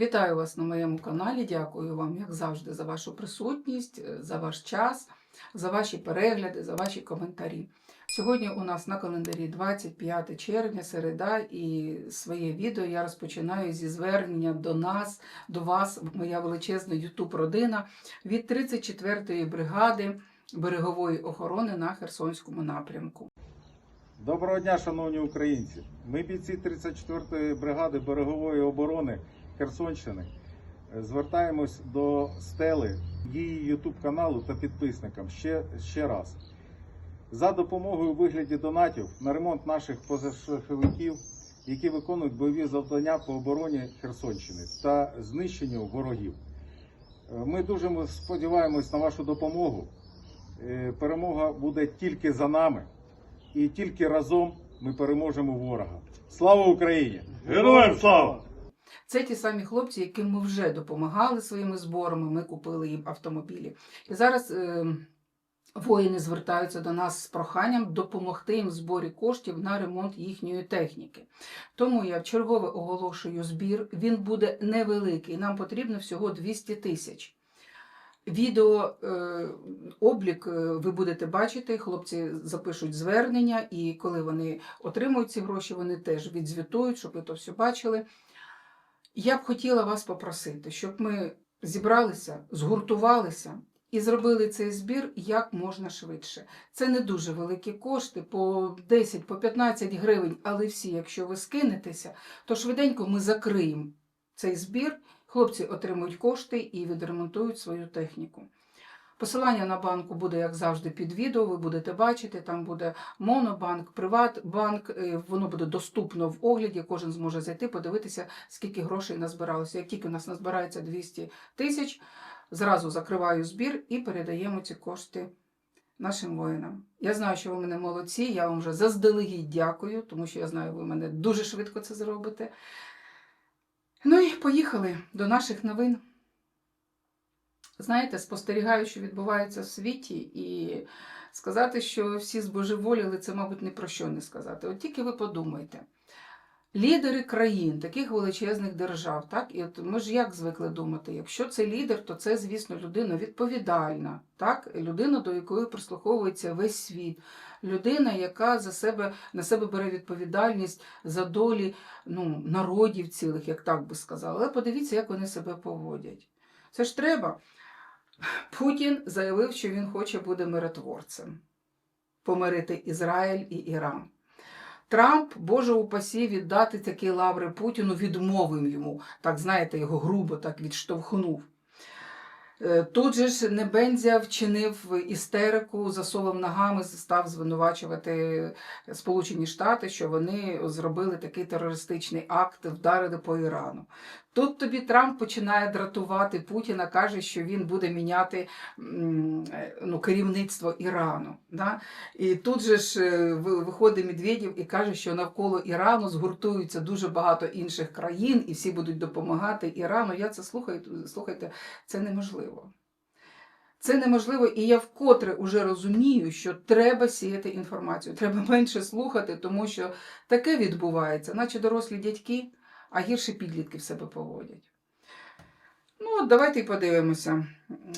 Вітаю вас на моєму каналі. Дякую вам, як завжди, за вашу присутність, е, за ваш час, за ваші перегляди, за ваші коментарі. Сьогодні у нас на календарі 25 червня, середа, і своє відео я розпочинаю зі звернення до нас, до вас, моя величезна Ютуб-родина від 34-ї бригади берегової охорони на Херсонському напрямку. Доброго дня, шановні українці! Ми бійці 34-ї бригади берегової оборони Херсонщини. е, Звертаємось до стели її YouTube каналу та підписникам ще, ще раз. За допомогою у вигляді донатів на ремонт наших позашляховиків, які виконують бойові завдання по обороні Херсонщини та знищенню ворогів. Е, Ми дуже сподіваємось на вашу допомогу. Е, Перемога буде тільки за нами і тільки разом ми переможемо ворога. Слава Україні! Героям слава! Це ті самі хлопці, яким ми вже допомагали своїми зборами. Ми купили їм автомобілі. І зараз е, воїни звертаються до нас з проханням допомогти їм в зборі коштів на ремонт їхньої техніки. Тому я вчергове оголошую збір. Він буде невеликий. Нам потрібно всього 200 тисяч. Відео е, облік е, ви будете бачити, хлопці запишуть звернення, і коли вони отримують ці гроші, вони теж відзвітують, щоб ви то все бачили. Я б хотіла вас попросити, щоб ми зібралися, згуртувалися і зробили цей збір як можна швидше. Це не дуже великі кошти, по 10, по 15 гривень, але всі, якщо ви скинетеся, то швиденько ми закриємо цей збір. Хлопці отримують кошти і відремонтують свою техніку. Посилання на банку буде, як завжди, під відео. Ви будете бачити, там буде Монобанк, Приватбанк, е, воно буде доступно в огляді. Кожен зможе зайти, подивитися, скільки грошей назбиралося. Як тільки у нас назбирається 200 тисяч, зразу закриваю збір і передаємо ці кошти нашим воїнам. Я знаю, що ви мене молодці. Я вам вже заздалегідь дякую, тому що я знаю, ви мене дуже швидко це зробите. Ну і поїхали до наших новин. Знаєте, спостерігаю, що відбувається в світі, і сказати, що всі збожеволіли, це, мабуть, не про що не сказати. От тільки ви подумайте. Лідери країн, таких величезних держав, так? І от ми ж як звикли думати, якщо це лідер, то це, звісно, людина відповідальна, так? людина, до якої прислуховується весь світ, людина, яка за себе на себе бере відповідальність за долі ну, народів цілих, як так би сказали. Але подивіться, як вони себе поводять. Це ж треба. Путін заявив, що він хоче бути миротворцем, помирити Ізраїль і Іран. Трамп, Боже упасі, віддати такі лаври Путіну, відмовив йому, так знаєте, його грубо так відштовхнув. Е, Тут же ж Небензя вчинив істерику, засовав ногами, став звинувачувати Сполучені Штати, що вони зробили такий терористичний акт, вдарили по Ірану. Тут тобі Трамп починає дратувати Путіна, каже, що він буде міняти е, ну, керівництво Ірану. Да? І тут же ж е, виходить Медведєв і каже, що навколо Ірану згуртуються дуже багато інших країн, і всі будуть допомагати Ірану. Я це слухаю, слухайте, це неможливо. Це неможливо, і я вкотре вже розумію, що треба сіяти інформацію, треба менше слухати, тому що таке відбувається, наче дорослі дядьки, а гірше підлітки в себе поводять. Ну, от давайте подивимося.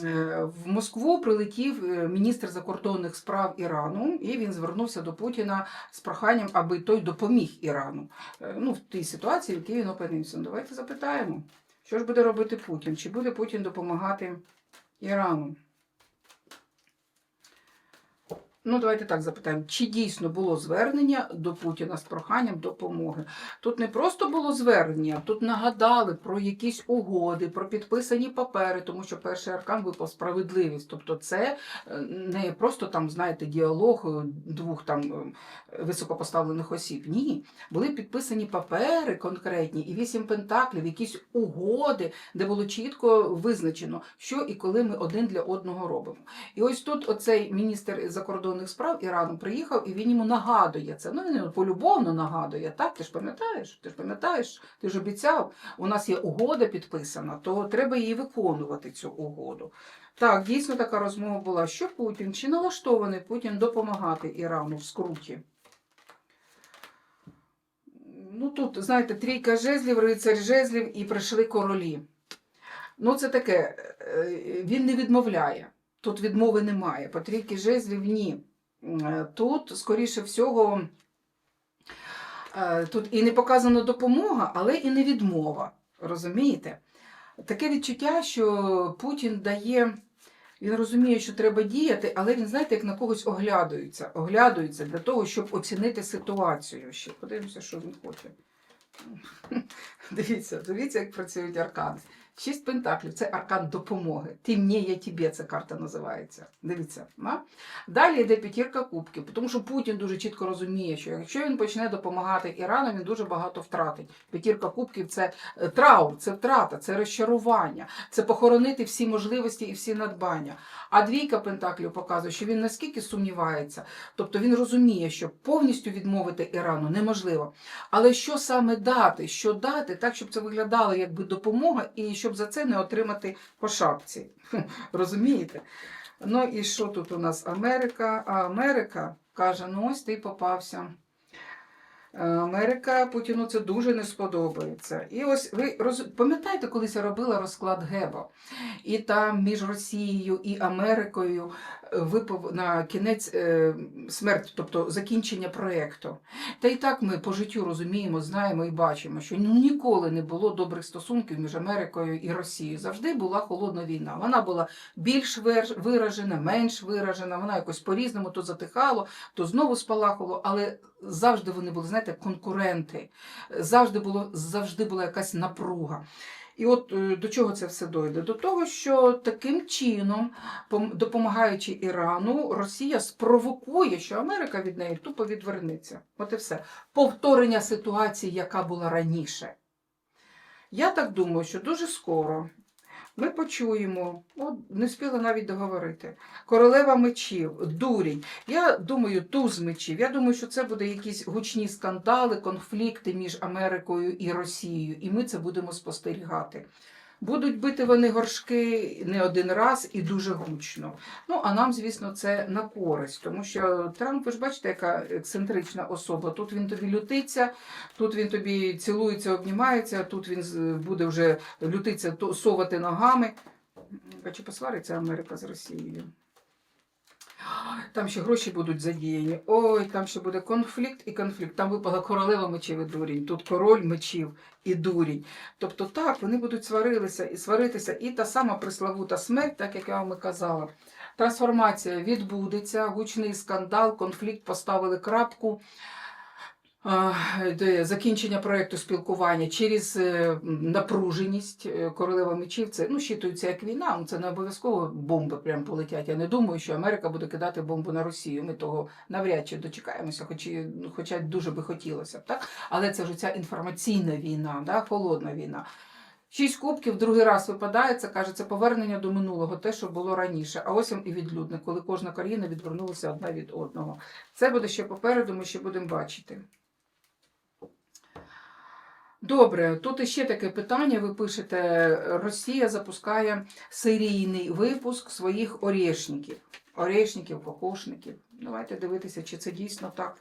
Е, В Москву прилетів е, міністр закордонних справ Ірану, і він звернувся до Путіна з проханням, аби той допоміг Ірану. Е, Ну, в тій ситуації, в якій він опинився. Ну, Давайте запитаємо, що ж буде робити Путін? Чи буде Путін допомагати Ірану? Ну, давайте так запитаємо, чи дійсно було звернення до Путіна з проханням допомоги? Тут не просто було звернення, тут нагадали про якісь угоди, про підписані папери, тому що перший аркан випав справедливість. Тобто, це е, не просто там, знаєте, діалог е, двох там е, високопоставлених осіб. Ні, були підписані папери конкретні і вісім пентаклів, якісь угоди, де було чітко визначено, що і коли ми один для одного робимо. І ось тут оцей міністр закордонних справ Ірану приїхав, і він йому нагадує це. Ну він полюбовно нагадує. Так, ти ж пам'ятаєш? Ти ж пам'ятаєш? Ти ж обіцяв. У нас є угода підписана, то треба її виконувати, цю угоду. Так, дійсно така розмова була. Що Путін? Чи налаштований Путін допомагати Ірану в скруті? Ну тут, знаєте, трійка жезлів, рицарь жезлів і прийшли королі. Ну, це таке, е, він не відмовляє. Тут відмови немає. По трійки жезлів ні. Е, Тут, скоріше всього, е, тут і не показана допомога, але і не відмова. Розумієте? Таке відчуття, що Путін дає. Він розуміє, що треба діяти, але він, знаєте, як на когось оглядується. Оглядується для того, щоб оцінити ситуацію. Ще подивимося, що він хоче. Дивіться, дивіться, як працюють аркани. Шість пентаклів це аркан допомоги. Ти мені, я тобі, ця карта називається. Дивіться. На? Далі йде п'ятірка кубків, тому що Путін дуже чітко розуміє, що якщо він почне допомагати Ірану, він дуже багато втратить. П'ятірка кубків це е, траур, це втрата, це розчарування, це похоронити всі можливості і всі надбання. А двійка пентаклів показує, що він наскільки сумнівається, тобто він розуміє, що повністю відмовити Ірану неможливо. Але що саме дати? Що дати, так, щоб це виглядало якби допомога, і щоб за це не отримати по шапці. Розумієте? Ну і що тут у нас Америка? А Америка каже: ну ось ти попався. Е, Америка Путіну це дуже не сподобається. І ось ви роз... пам'ятаєте, колись я робила розклад Геба, і там між Росією і Америкою е, випав на кінець е, смерть, тобто закінчення проєкту. Та і так ми по життю розуміємо, знаємо і бачимо, що ну, ніколи не було добрих стосунків між Америкою і Росією. Завжди була холодна війна. Вона була більш виражена, менш виражена. Вона якось по-різному то затихало, то знову спалахало, але завжди вони були, знаєте, конкуренти. Завжди було завжди була якась напруга. І от е, до чого це все дойде? До того, що таким чином, допомагаючи Ірану, Росія спровокує, що Америка від неї тупо відвернеться. От і все. Повторення ситуації, яка була раніше. Я так думаю, що дуже скоро ми почуємо, от не встигла навіть договорити. Королева мечів, дурінь. Я думаю, туз мечів. Я думаю, що це буде якісь гучні скандали, конфлікти між Америкою і Росією, і ми це будемо спостерігати. Будуть бити вони горшки не один раз і дуже гучно. Ну, а нам, звісно, це на користь, тому що Трамп, ви ж бачите, яка ексцентрична особа. Тут він тобі лютиться, тут він тобі цілується, обнімається, тут він буде вже лютиться, совати ногами. А чи посвариться Америка з Росією? Там ще гроші будуть задіяні. Ой, там ще буде конфлікт і конфлікт. Там випала королева мечів і дурінь, тут король мечів і дурінь. Тобто так, вони будуть сварилися і сваритися. І та сама приславута смерть, так як я вам і казала. Трансформація відбудеться, гучний скандал, конфлікт поставили крапку. Закінчення проєкту спілкування через е, напруженість е, королева мечів. Це ну, щитується як війна. ну, Це не обов'язково бомби прям полетять. Я не думаю, що Америка буде кидати бомбу на Росію. Ми того навряд чи дочекаємося, хоч ну, хоча дуже би хотілося б. Так? Але це ж ця інформаційна війна, да? холодна війна. Шість кубків другий раз випадає, це каже, це повернення до минулого, те, що було раніше. А ось і відлюдник, коли кожна країна відвернулася одна від одного. Це буде ще попереду, ми ще будемо бачити. Добре, тут іще таке питання. Ви пишете: Росія запускає серійний випуск своїх орешників. Орешників, кокошників. Давайте дивитися, чи це дійсно так.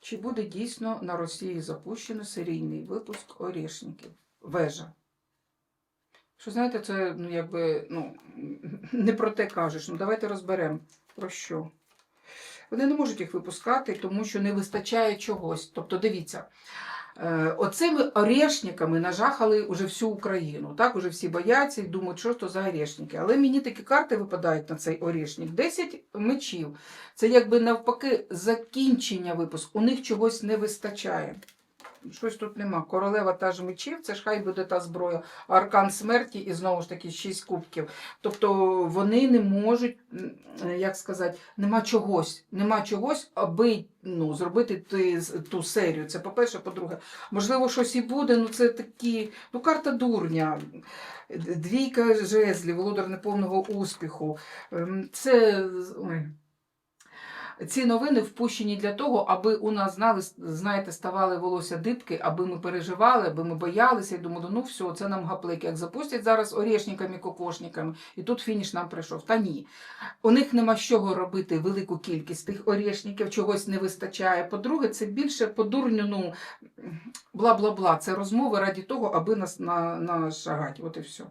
Чи буде дійсно на Росії запущено серійний випуск орешників? Вежа. Що знаєте, це ну, якби ну, не про те кажеш. Ну, давайте розберемо про що. Вони не можуть їх випускати, тому що не вистачає чогось. Тобто, дивіться, е, оцими орешниками нажахали уже всю Україну. Так, уже всі бояться і думають, що то за орешники. Але мені такі карти випадають на цей орешник. 10 мечів. Це якби навпаки закінчення випуску. У них чогось не вистачає. Щось тут нема. Королева та ж мечів, це ж хай буде та зброя, аркан смерті і знову ж таки шість кубків. Тобто вони не можуть, як сказати, нема чогось, нема чогось, аби ну, зробити ти, ту серію. Це по-перше, по-друге, можливо, щось і буде, ну це такі, ну карта дурня. Двійка жезлів, володар неповного успіху. Ем, Це ой, ці новини впущені для того, аби у нас знали, знаєте, ставали волосся дибки, аби ми переживали, аби ми боялися і думали, ну все, це нам гаплик. Як запустять зараз орешниками, кокошниками, і тут фініш нам прийшов. Та ні. У них нема з чого робити велику кількість тих орешників, чогось не вистачає. По-друге, це більше по дурню, ну бла-бла-бла. Це розмови раді того, аби нас на, нашагати. От і все.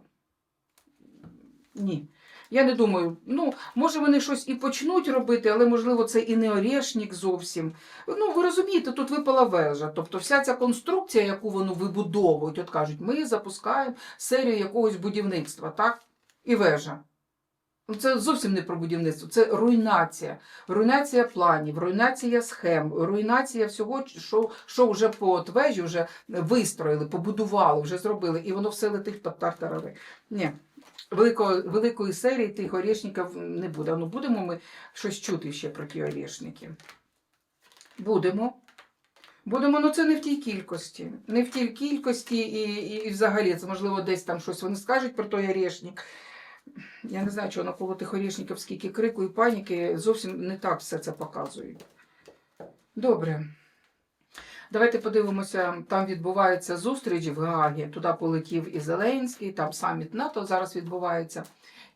Ні. Я не думаю, ну, може вони щось і почнуть робити, але можливо це і не орешник зовсім. Ну, ви розумієте, тут випала вежа. Тобто вся ця конструкція, яку вони вибудовують, от кажуть, ми запускаємо серію якогось будівництва, так? І вежа. Ну, Це зовсім не про будівництво, це руйнація. Руйнація планів, руйнація схем, руйнація всього, що, що вже по от вежі вже вистроїли, побудували, вже зробили, і воно все летить під тартарави. Ні. Великої, великої серії тих орешників не буде. Ну, будемо ми щось чути ще про ті орешники. Будемо. Будемо, ну це не в тій кількості. Не в тій кількості і, і, і взагалі це можливо десь там щось вони скажуть про той орешник. Я не знаю, чого навколо тих орешників скільки крику і паніки зовсім не так все це показують. Добре. Давайте подивимося, там відбувається зустріч в Гаагі. Туди полетів і Зеленський, там саміт НАТО зараз відбувається.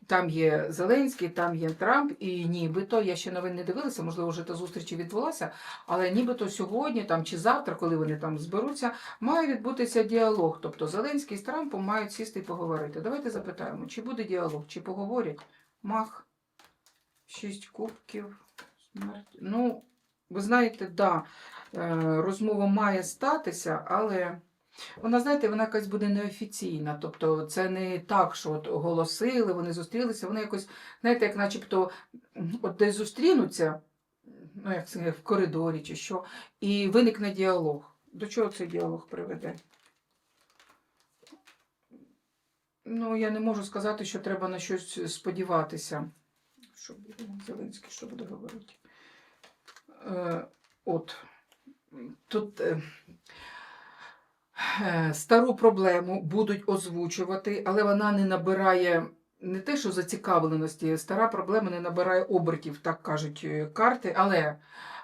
Там є Зеленський, там є Трамп, і нібито, я ще новин не дивилася, можливо, вже та зустріч відбулася, але нібито сьогодні там чи завтра, коли вони там зберуться, має відбутися діалог. Тобто Зеленський з Трампом мають сісти і поговорити. Давайте запитаємо, чи буде діалог, чи поговорять? Мах, шість кубків, смерть. Ну, ви знаєте, да, розмова має статися, але вона, знаєте, вона якась буде неофіційна. Тобто це не так, що от оголосили, вони зустрілися, вони якось, знаєте, як начебто от десь зустрінуться, ну, як це, в коридорі чи що, і виникне діалог. До чого цей діалог приведе? Ну, я не можу сказати, що треба на щось сподіватися. Що буде Зеленський, що буде говорити? Е, от. Тут е, е, стару проблему будуть озвучувати, але вона не набирає не те, що зацікавленості, стара проблема не набирає обертів, так кажуть е, карти. Але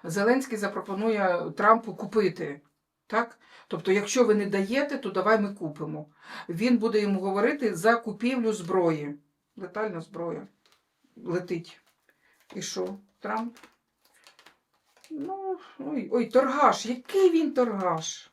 Зеленський запропонує Трампу купити. Так? Тобто, якщо ви не даєте, то давай ми купимо. Він буде йому говорити за купівлю зброї. Летальна зброя. Летить. І що? Трамп? Ну, ой, ой, торгаш, який він торгаш?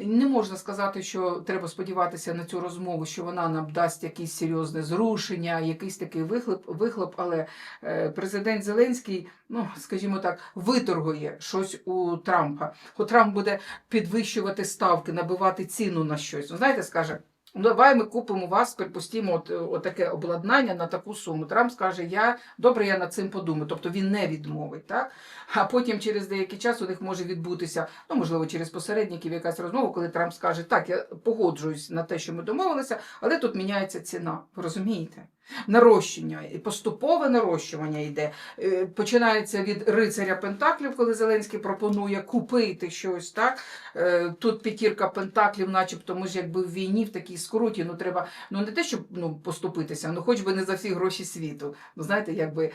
Не можна сказати, що треба сподіватися на цю розмову, що вона нам дасть якісь серйозне зрушення, якийсь такий вихлоп, вихлоп але е, президент Зеленський, ну, скажімо так, виторгує щось у Трампа. От Трамп буде підвищувати ставки, набивати ціну на щось. Ну, знаєте, скаже, «Ну, давай ми купимо вас, припустимо, от, от таке обладнання на таку суму. Трамп скаже, я добре, я над цим подумаю. Тобто він не відмовить, так? А потім через деякий час у них може відбутися, ну можливо, через посередників якась розмова, коли Трамп скаже, так, я погоджуюсь на те, що ми домовилися, але тут міняється ціна. Ви розумієте? Нарощення, поступове нарощування йде. Е, Починається від рицаря Пентаклів, коли Зеленський пропонує купити щось. так? Е, Тут п'ятірка Пентаклів, начебто, ж якби в війні, в такій скруті, ну треба ну не те, щоб ну, поступитися, ну хоч би не за всі гроші світу. Ну, знаєте, якби.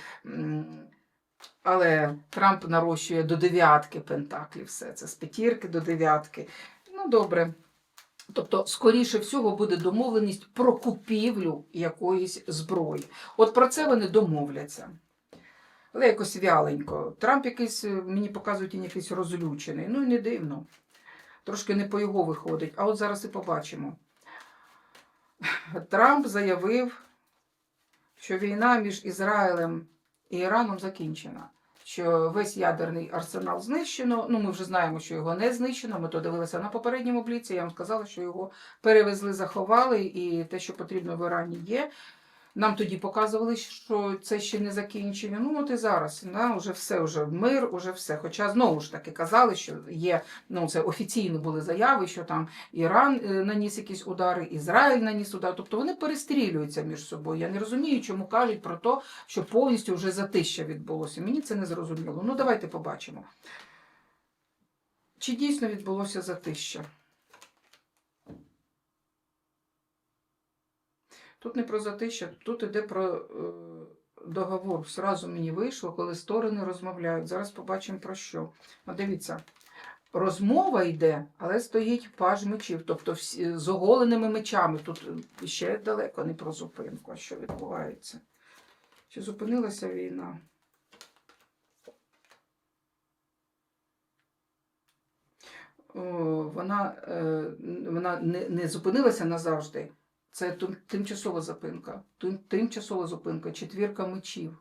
Але Трамп нарощує до дев'ятки Пентаклів все це, з п'ятірки до дев'ятки. Ну, добре. Тобто, скоріше всього, буде домовленість про купівлю якоїсь зброї. От про це вони домовляться. Але якось вяленько. Трамп якийсь, е, мені показують, він якийсь розлючений. Ну і не дивно. Трошки не по його виходить. А от зараз і побачимо. Трамп заявив, що війна між Ізраїлем і Іраном закінчена. Що весь ядерний арсенал знищено. Ну, ми вже знаємо, що його не знищено. Ми то дивилися на попередньому бліці. Я вам сказала, що його перевезли, заховали, і те, що потрібно в Ірані, є. Нам тоді показували, що це ще не закінчення. Ну, от і зараз, да, вже все, вже мир, уже все. Хоча знову ж таки казали, що є, ну це офіційно були заяви, що там Іран е, наніс якісь удари, Ізраїль наніс удар. Тобто вони перестрілюються між собою. Я не розумію, чому кажуть про те, що повністю вже затища відбулося. Мені це не зрозуміло. Ну, давайте побачимо. Чи дійсно відбулося затища? Тут не про затища, тут іде про е, договор зразу мені вийшло, коли сторони розмовляють. Зараз побачимо про що. От дивіться, розмова йде, але стоїть паж мечів, тобто всі, з оголеними мечами. Тут е, ще далеко не про зупинку, а що відбувається. Чи зупинилася війна? Вона, е, вона не, не зупинилася назавжди. Це тимчасова зупинка. Тимчасова зупинка, четвірка мечів.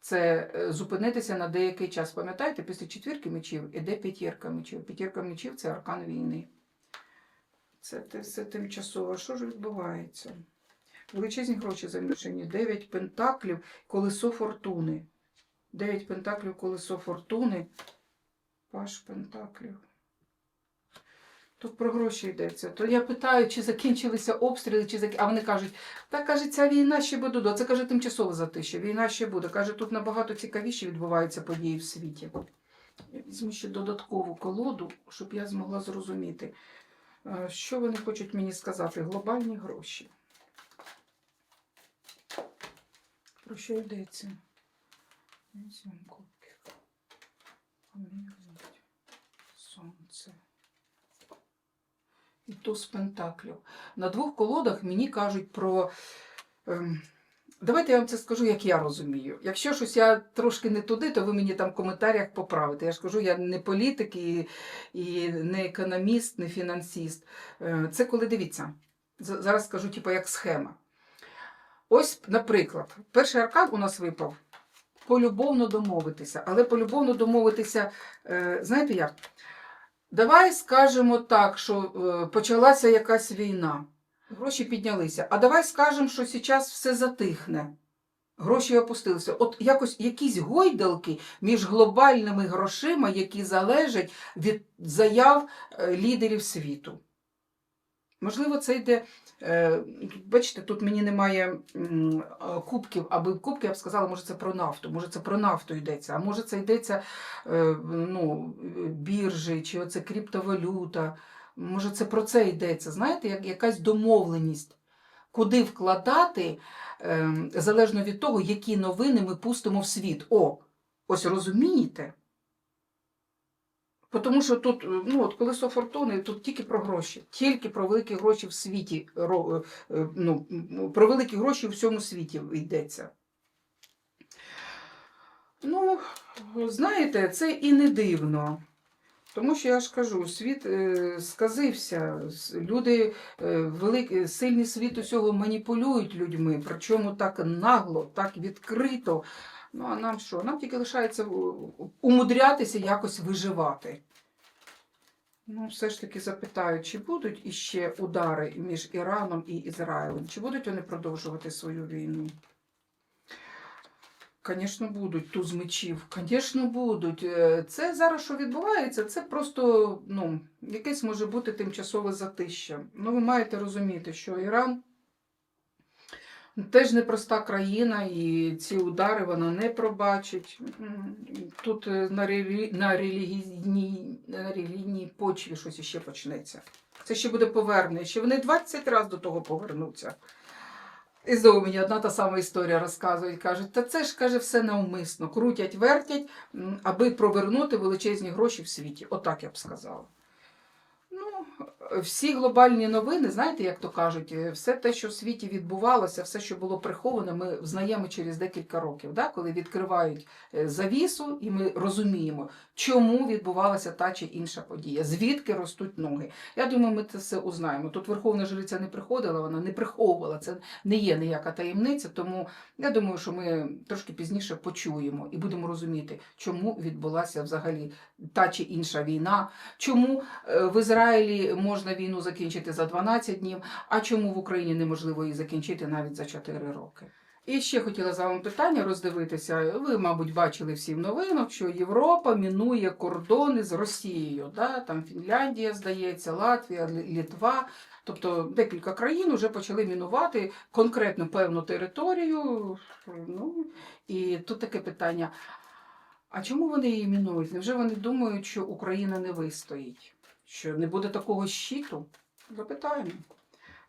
Це е, зупинитися на деякий час. Пам'ятаєте, після четвірки мечів іде п'ятірка мечів. П'ятірка мечів це аркан війни. Це, це тимчасово. Що ж відбувається? Величезні гроші замішані. Дев'ять пентаклів, колесо фортуни. Дев'ять пентаклів, колесо фортуни. Паш пентаклів. Тут про гроші йдеться. То я питаю, чи закінчилися обстріли, чи зак... а вони кажуть, та каже, ця війна ще буде. А це каже тимчасове затище. Війна ще буде. Каже, тут набагато цікавіші відбуваються події в світі. Я візьму ще додаткову колоду, щоб я змогла зрозуміти, е, що вони хочуть мені сказати. Глобальні гроші. Про що йдеться? Вісім кубків. Сонце. І туз пентаклів. На двох колодах мені кажуть про. Ем, давайте я вам це скажу, як я розумію. Якщо щось я трошки не туди, то ви мені там в коментарях поправите. Я ж кажу, я не політик і, і не економіст, не фінансіст. Е, Це коли дивіться, зараз скажу, типу, як схема. Ось, наприклад, перший аркан у нас випав. Полюбовно домовитися. Але полюбовно домовитися, е, знаєте як? Давай скажемо так, що е, почалася якась війна. Гроші піднялися. А давай скажемо, що зараз все затихне. Гроші опустилися. От якось якісь гойдалки між глобальними грошима, які залежать від заяв е, лідерів світу. Можливо, це йде. е, Бачите, тут мені немає е, кубків, аби кубки я б сказала, може це про нафту, може це про нафту йдеться, а може це йдеться е, ну, біржі, чи оце криптовалюта. Може, це про це йдеться. Знаєте, як якась домовленість, куди вкладати, залежно від того, які новини ми пустимо в світ. О, ось розумієте? Тому що тут, е, ну от колесо фортуни, тут тільки про гроші, тільки про великі гроші в світі, е, е, ну, про великі гроші у всьому світі йдеться. Ну, знаєте, це і не дивно. Тому що я ж кажу, світ сказився. Люди, великий, сильний світ усього маніпулюють людьми, причому так нагло, так відкрито. Ну а нам що? Нам тільки лишається е, умудрятися якось виживати. Ну, все ж таки запитаю, чи будуть іще удари між Іраном і Ізраїлем? Чи будуть вони продовжувати свою війну? Звісно, будуть туз мечів. Звісно, будуть. Е, Це зараз, що відбувається, це просто ну, якесь може бути тимчасове затища. Ну, ви маєте розуміти, що Іран теж непроста країна, і ці удари вона не пробачить. Тут е, на, релі... на, релігійній... на релігійній почві щось іще почнеться. Це ще буде повернення. Ще вони 20 разів до того повернуться. І знову мені одна та сама історія розказують. Кажуть, та це ж каже все навмисно. Крутять, вертять, аби провернути величезні гроші в світі. Отак я б сказала. Всі глобальні новини, знаєте, як то кажуть, е, все те, що в світі відбувалося, все, що було приховане, ми взнаємо через декілька років, да? коли відкривають е, завісу, і ми розуміємо, чому відбувалася та чи інша подія, звідки ростуть ноги. Я думаю, ми це все узнаємо. Тут Верховна Жриця не приходила, вона не приховувала, це не є ніяка таємниця, тому я думаю, що ми трошки пізніше почуємо і будемо розуміти, чому відбулася взагалі та чи інша війна, чому е, в Ізраїлі можна війну закінчити за 12 днів, а чому в Україні неможливо її закінчити навіть за 4 роки. І ще хотіла з вами питання роздивитися. Ви, мабуть, бачили всі в новинах, що Європа мінує кордони з Росією. Да? Там Фінляндія, здається, Латвія, Літва. Тобто декілька країн вже почали мінувати конкретну певну територію. Ну, і тут таке питання: а чому вони її мінують? Невже вони думають, що Україна не вистоїть? Що не буде такого щиту? Запитаємо.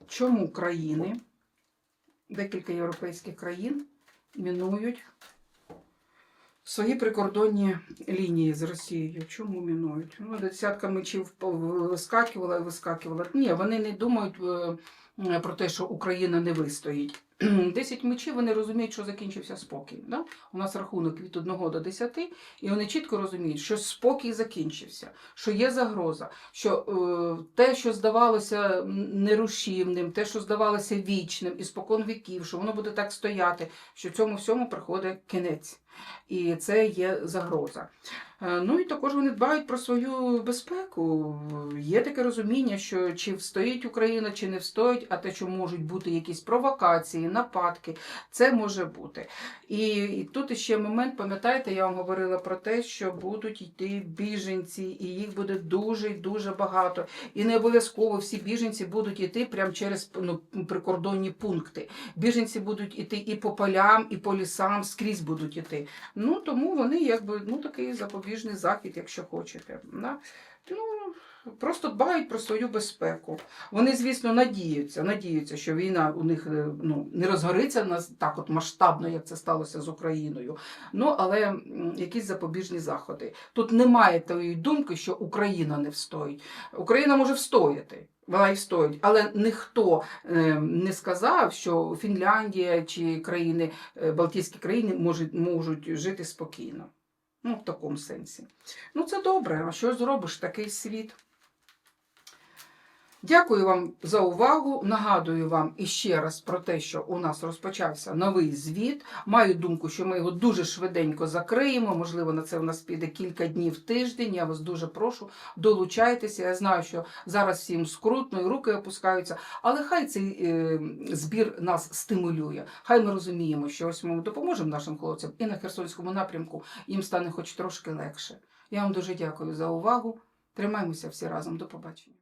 Чому країни, декілька європейських країн, мінують свої прикордонні лінії з Росією. Чому мінують? Ну, десятка мечів вискакувала і вискакувала. Ні, вони не думають е, про те, що Україна не вистоїть. 10 мечів вони розуміють, що закінчився спокій. Да? У нас рахунок від 1 до 10, і вони чітко розуміють, що спокій закінчився, що є загроза, що е, те, що здавалося нерушівним, те, що здавалося вічним, і спокон віків, що воно буде так стояти, що цьому всьому приходить кінець. І це є загроза. Е, Ну і також вони дбають про свою безпеку. Є таке розуміння, що чи встоїть Україна, чи не встоїть, а те, що можуть бути якісь провокації, нападки, це може бути. І, і тут ще момент, пам'ятаєте, я вам говорила про те, що будуть йти біженці, і їх буде дуже і дуже багато. І не обов'язково всі біженці будуть йти прямо через ну, прикордонні пункти. Біженці будуть йти і по полям, і по лісам, скрізь будуть йти. Ну тому вони якби ну такий запобіжний захід, якщо хочете. Да? Ну, просто дбають про свою безпеку. Вони, звісно, надіються, надіються, що війна у них е, ну, не розгориться нас так от масштабно, як це сталося з Україною. Ну, але якісь запобіжні заходи. Тут немає тої думки, що Україна не встоїть. Україна може встояти. Вона і встоїть, але ніхто е, не сказав, що Фінляндія чи країни, е, Балтійські країни можуть, можуть жити спокійно. Ну, в такому сенсі. Ну, це добре. А що зробиш такий світ? Дякую вам за увагу. Нагадую вам іще раз про те, що у нас розпочався новий звіт. Маю думку, що ми його дуже швиденько закриємо. Можливо, на це у нас піде кілька днів тиждень. Я вас дуже прошу, долучайтеся. Я знаю, що зараз всім скрутно і руки опускаються, але хай цей е, збір нас стимулює. Хай ми розуміємо, що ось ми допоможемо нашим хлопцям і на Херсонському напрямку їм стане хоч трошки легше. Я вам дуже дякую за увагу. Тримаємося всі разом. До побачення.